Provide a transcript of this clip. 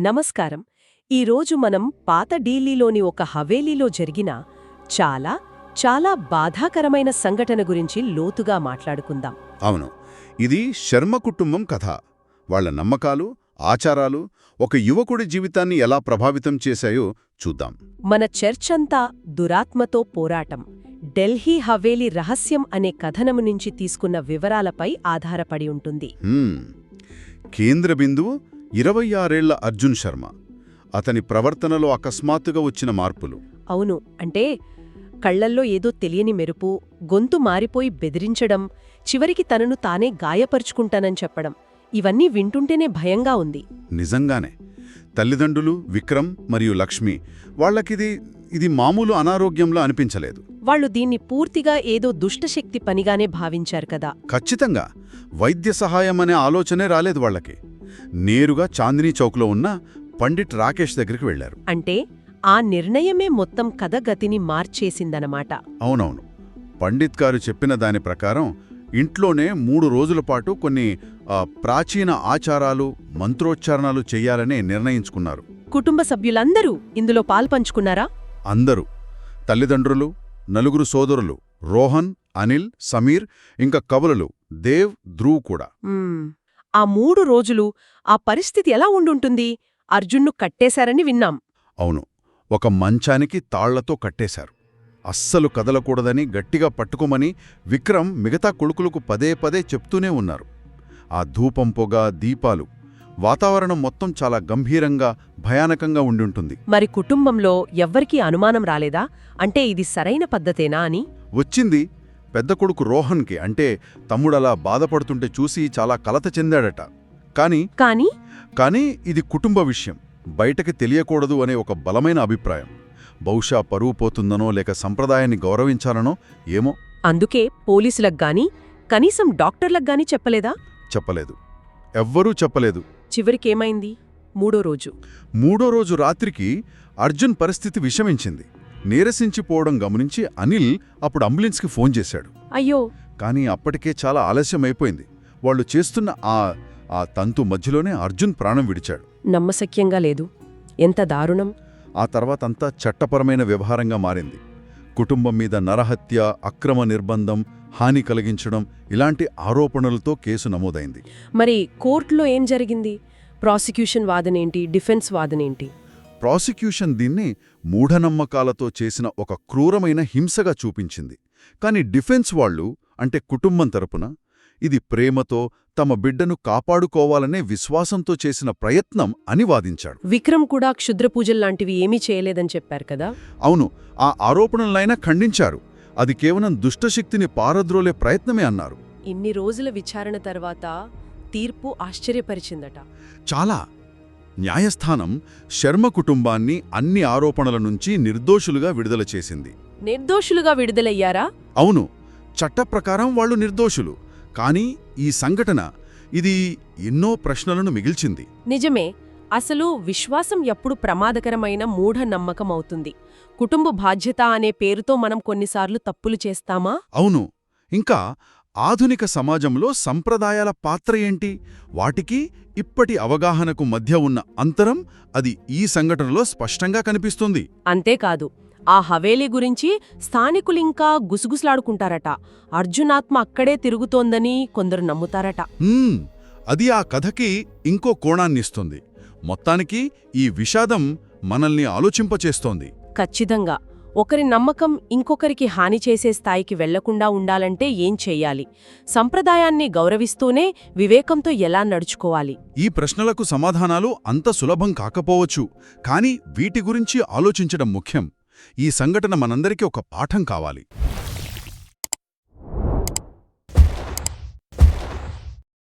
నమస్కారం. ఈరోజు మనం పాత ఢిల్లీలోని ఒక హవేలీలో జరిగిన చాలా చాలా బాధాకరమైన సంఘటన గురించి లోతుగా మాట్లాడుకుందాం. అవును. ఇది శర్మ కుటుంబం కథ. వాళ్ళ నమ్మకాలు ఆచారాలు ఒక యువకుడి జీవితాన్ని ఎలా ప్రభావితం చేశాయో చూద్దాం. మన చర్చంతా దురాత్మతో పోరాటం. ఢిల్లీ హవేలీ రహస్యం అనే కథనము నుంచి తీసుకున్న వివరాలపై ఆధారపడి ఉంటుంది. కేంద్ర బిందువు ఇరవై ఆరేళ్ళ అర్జున్ శర్మ. అతని ప్రవర్తనలో అకస్మాత్తుగా వచ్చిన మార్పులు. అవును అంటే కళ్ళల్లో ఏదో తెలియని మెరుపు గొంతు మారిపోయి బెదిరించడం చివరికి తనను తానే గాయపరుచుకుంటానని చెప్పడం ఇవన్నీ వింటుంటేనే భయంగా ఉంది. నిజంగానే. తల్లిదండ్రులు విక్రమ్ మరియు లక్ష్మి వాళ్ళకిది ఇది మామూలు అనారోగ్యంలా అనిపించలేదు. వాళ్ళు దీన్ని పూర్తిగా ఏదో దుష్టశక్తి పనిగానే భావించారు కదా. ఖచ్చితంగా. వైద్య సహాయం అనే ఆలోచనే రాలేదు వాళ్ళకి. నేరుగా చాందినీ చౌక్లో ఉన్న పండిట్ రాకేష్ దగ్గరికి వెళ్ళారు అంటే ఆ నిర్ణయమే మొత్తం కథ గతిని మార్చేసిందనమాట. అవునవును. పండిత్ గారు చెప్పిన దాని ప్రకారం ఇంట్లోనే మూడు రోజుల పాటు కొన్ని ప్రాచీన ఆచారాలు మంత్రోచ్చారణలు చెయ్యాలని నిర్ణయించుకున్నారు. కుటుంబ సభ్యులందరూ ఇందులో పాల్పంచుకున్నారా అందరూ. తల్లిదండ్రులు నలుగురు సోదరులు రోహన్ అనిల్ సమీర్ ఇంకా కవులలు దేవ్ ధ్రువ్ కూడా. ఆ మూడు రోజులు ఆ పరిస్థితి ఎలా ఉండుంటుంది? అర్జున్ను కట్టేశారని విన్నాం. అవును. ఒక మంచానికి తాళ్ళతో కట్టేశారు. అస్సలు కదలకూడదని గట్టిగా పట్టుకోమని విక్రమ్ మిగతా కొడుకులకు పదే పదే చెప్తూనే ఉన్నారు. ఆ ధూపం పొగ దీపాలు వాతావరణం మొత్తం చాలా గంభీరంగా భయానకంగా ఉండుంటుంది. మరి కుటుంబంలో ఎవ్వరికీ అనుమానం రాలేదా? అంటే ఇది సరైన పద్ధతేనా అని? వచ్చింది. పెద్ద కొడుకు రోహన్కి అంటే తమ్ముడలా బాధపడుతుంటే చూసి చాలా కలత చెందాడట. కాని కాని? కానీ ఇది కుటుంబ విషయం. బయటకి తెలియకూడదు అనే ఒక బలమైన అభిప్రాయం. బహుశా పరువు పోతుందనో లేక సంప్రదాయాన్ని గౌరవించాలనో ఏమో? అందుకే పోలీసులకు గాని కనీసం డాక్టర్లకు గాని చెప్పలేదా? చెప్పలేదు. ఎవ్వరూ చెప్పలేదు. చివరికేమైంది? మూడో రోజు. మూడో రోజు రాత్రికి అర్జున్ పరిస్థితి విషమించింది. నీరసించిపోవడం గమనించి అనిల్ అప్పుడు అంబులెన్స్కి ఫోన్ చేశాడు. అయ్యో! కానీ అప్పటికే చాలా ఆలస్యమైపోయింది. వాళ్ళు చేస్తున్న ఆ ఆ తంతు మధ్యలోనే అర్జున్ ప్రాణం విడిచాడు. నమ్మశక్యంగా లేదు. ఎంత దారుణం! ఆ తర్వాతంతా చట్టపరమైన వ్యవహారంగా మారింది. కుటుంబం మీద నరహత్య అక్రమ నిర్బంధం హాని కలిగించడం ఇలాంటి ఆరోపణలతో కేసు నమోదైంది. మరి కోర్టులో ఏం జరిగింది? ప్రాసిక్యూషన్ వాదనేంటి? డిఫెన్స్ వాదనేంటి? ప్రాసిక్యూషన్ దీన్ని మూఢనమ్మకాలతో చేసిన ఒక క్రూరమైన హింసగా చూపించింది. కాని డిఫెన్స్ వాళ్ళు అంటే కుటుంబం తరపున ఇది ప్రేమతో తమ బిడ్డను కాపాడుకోవాలనే విశ్వాసంతో చేసిన ప్రయత్నం అని వాదించాడు. విక్రమ్ కూడా క్షుద్ర పూజల్లాంటివి ఏమీ చేయలేదని చెప్పారు కదా? అవును ఆ ఆరోపణలైనా ఖండించారు. అది కేవలం దుష్టశక్తిని పారద్రోలే ప్రయత్నమే అన్నారు. ఇన్ని రోజుల విచారణ తర్వాత తీర్పు ఆశ్చర్యపరిచిందట. చాలా. న్యాయస్థానం శర్మ కుటుంబాన్ని అన్ని ఆరోపణల నుంచి నిర్దోషులుగా విడుదల చేసింది. నిర్దోషులుగా విడుదలయ్యారా? అవును చట్టప్రకారం వాళ్ళు నిర్దోషులు. కానీ ఈ సంఘటన ఇది ఎన్నో ప్రశ్నలను మిగిల్చింది. నిజమే అసలు విశ్వాసం ఎప్పుడు ప్రమాదకరమైన మూఢ నమ్మకం అవుతుంది. కుటుంబ బాధ్యత అనే పేరుతో మనం కొన్నిసార్లు తప్పులు చేస్తామా? అవును ఇంకా ఆధునిక సమాజంలో సంప్రదాయాల పాత్ర ఏంటి? వాటికి ఇప్పటి అవగాహనకు మధ్య ఉన్న అంతరం అది ఈ సంఘటనలో స్పష్టంగా కనిపిస్తుంది. అంతేకాదు ఆ హవేలీ గురించి స్థానికులింకా గుసగుసలాడుకుంటారట. అర్జునాత్మ అక్కడే తిరుగుతోందని కొందరు నమ్ముతారట. అది ఆ కథకి ఇంకో కోణాన్నిస్తుంది. మొత్తానికి ఈ విషాదం మనల్ని ఆలోచింపచేస్తోంది. ఖచ్చితంగా. ఒకరి నమ్మకం ఇంకొకరికి హాని చేసే స్థాయికి వెళ్ళకుండా ఉండాలంటే ఏం చెయ్యాలి సంప్రదాయాన్ని గౌరవిస్తూనే వివేకంతో ఎలా నడుచుకోవాలి? ఈ ప్రశ్నలకు సమాధానాలు అంత సులభం కాకపోవచ్చు కానీ వీటి గురించి ఆలోచించడం ముఖ్యం. ఈ సంఘటన మనందరికీ ఒక పాఠం కావాలి.